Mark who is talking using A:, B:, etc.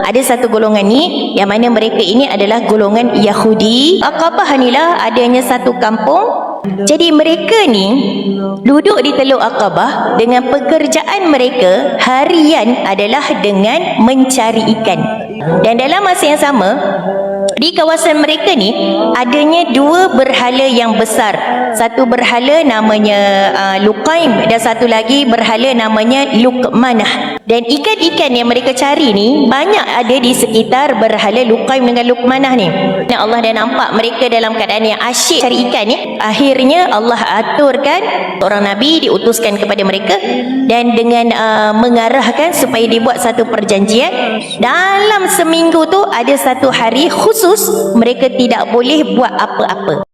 A: ada satu golongan ni yang mana mereka ini adalah golongan Yahudi. Aqabah inilah adanya satu kampung jadi mereka ni duduk di Teluk Aqabah dengan pekerjaan mereka harian adalah dengan mencari ikan. Dan dalam masa yang sama, di kawasan mereka ni adanya dua berhala yang besar. Satu berhala namanya uh, Luqaim dan satu lagi berhala namanya Luqmanah. Dan ikan-ikan yang mereka cari ni banyak ada di sekitar berhala Luqaim dengan Luqmanah ni. Dan Allah dah nampak mereka dalam keadaan yang asyik cari ikan ni. Akhirnya Allah aturkan orang Nabi diutuskan kepada mereka dan dengan uh, mengarahkan supaya dibuat satu perjanjian dalam seminggu tu ada satu hari khusus mereka tidak boleh buat apa-apa